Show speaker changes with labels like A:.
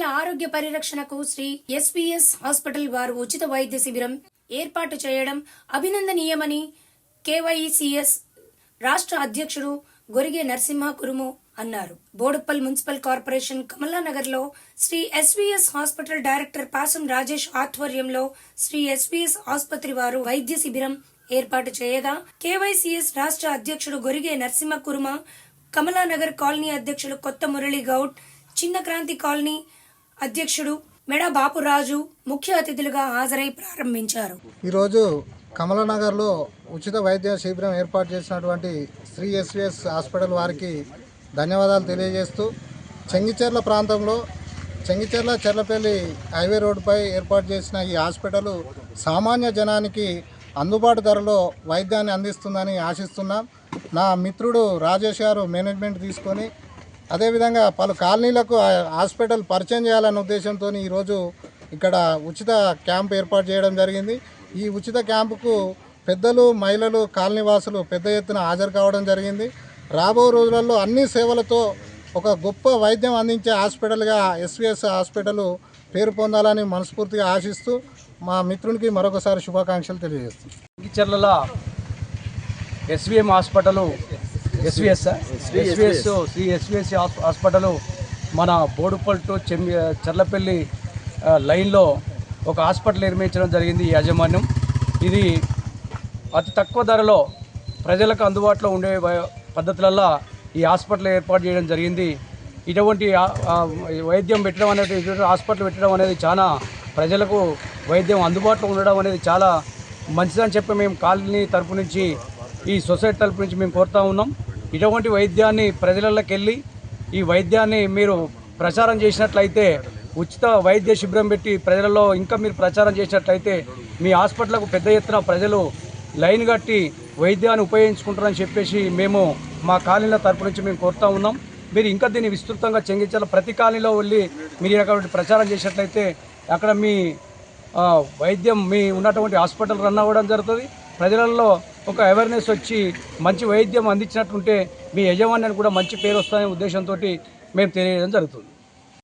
A: ఆరోగ్య పరిరక్షణకు Shri SPS hospital వారు ఉచిత వైద్య శిబిరం ఏర్పాటు చేయడం అభినందనీయమని కేవైసిఎస్ రాష్ట్ర అధ్యక్షుడు గొరిగే నరసింహ కురుము అన్నారు. Boduppal municipal corporation కమలానగర్లో Shri SVS hospital director Pasam Rajesh ఆధ్వర్యంలో శ్రీ ఎస్వీఎస్ ఆసుపత్రి వారు వైద్య శిబిరం ఏర్పాటు చేయగా కేవైసీఎస్ రాష్ట్ర అధ్యక్షుడు గొరిగే నరసింహ కురుమ కమలానగర్ కాలనీ అధ్యక్షుడు కొత్త మురళి గౌడ్ చిన్న క్రాంతి కాలనీ అధ్యక్షుడు మెడ బాపురాజు ముఖ్య అతిథులుగా హాజరై ప్రారంభించారు.
B: ఈరోజు కమలనగర్లో ఉచిత వైద్య శిబిరం ఏర్పాటు చేసినటువంటి శ్రీ ఎస్విఎస్ హాస్పిటల్ వారికి ధన్యవాదాలు తెలియజేస్తూ చెంగిచెర్ల ప్రాంతంలో చెంగిచెర్ల చెర్లపల్లి హైవే రోడ్డుపై ఏర్పాటు చేసిన ఈ హాస్పిటల్ సామాన్య జనానికి అందుబాటు ధరలో వైద్యాన్ని అందిస్తుందని ఆశిస్తున్నాం. నా మిత్రుడు రాజేష్ గారు మేనేజ్మెంట్ తీసుకొని అదేవిధంగా పలు కాలనీలకు హాస్పిటల్ పరిచయం చేయాలన్న ఉద్దేశంతో ఈరోజు ఇక్కడ ఉచిత క్యాంప్ ఏర్పాటు చేయడం జరిగింది. ఈ ఉచిత క్యాంపుకు పెద్దలు మహిళలు కాలనీవాసులు పెద్ద ఎత్తున హాజరు కావడం జరిగింది. రాబో రోజులలో అన్ని సేవలతో ఒక గొప్ప వైద్యం అందించే హాస్పిటల్గా ఎస్విఎస్ హాస్పిటల్ పేరు పొందాలని మనస్ఫూర్తిగా ఆశిస్తూ మా మిత్రునికి మరొకసారి శుభాకాంక్షలు తెలియజేస్తాం
C: చర్లలో SVM hospital SVS SVS Shri SVS hospital మన బోడుపల్ టు చెమ్ చర్లపల్లి లైన్లో ఒక హాస్పిటల్ నిర్మించడం జరిగింది ఈ యాజమాన్యం. ఇది అతి తక్కువ ధరలో ప్రజలకు అందుబాటులో ఉండే వై- పద్ధతులలో ఈ హాస్పిటల్ ఏర్పాటు చేయడం జరిగింది. ఇటువంటి వైద్యం పెట్టడం అనేది ఇటువంటి హాస్పిటల్ పెట్టడం అనేది చాలా ప్రజలకు వైద్యం అందుబాటులో ఉండడం అనేది చాలా మంచిదని చెప్పి మేము కాలనీ తరపు నుంచి ఈ సొసైటీ తరపు నుంచి మేము కోరుతా ఉన్నాం. ఇటువంటి వైద్యాన్ని ప్రజలలోకి వెళ్ళి ఈ వైద్యాన్ని మీరు ప్రచారం చేసినట్లయితే ఉచిత వైద్య శిబిరం పెట్టి ప్రజలలో ఇంకా మీరు ప్రచారం చేసినట్లయితే మీ హాస్పిటల్కు పెద్ద ఎత్తున ప్రజలు లైన్ కట్టి వైద్యాన్ని ఉపయోగించుకుంటారని చెప్పేసి మేము మా కాలనీల తరపు నుంచి మేము కోరుతా ఉన్నాం. మీరు ఇంకా దీన్ని విస్తృతంగా చెంగించాలి. ప్రతి కాలనీలో వెళ్ళి మీరు అక్కడ ప్రచారం చేసినట్లయితే అక్కడ మీ వైద్యం మీ ఉన్నటువంటి హాస్పిటల్ రన్ అవ్వడం జరుగుతుంది. ప్రజలలో ఒక అవేర్నెస్ వచ్చి మంచి వైద్యం అందించినట్టుంటే మీ యజమాన్యానికి కూడా మంచి పేరు వస్తుందనే ఉద్దేశంతో మేము తెలియడం జరుగుతుంది.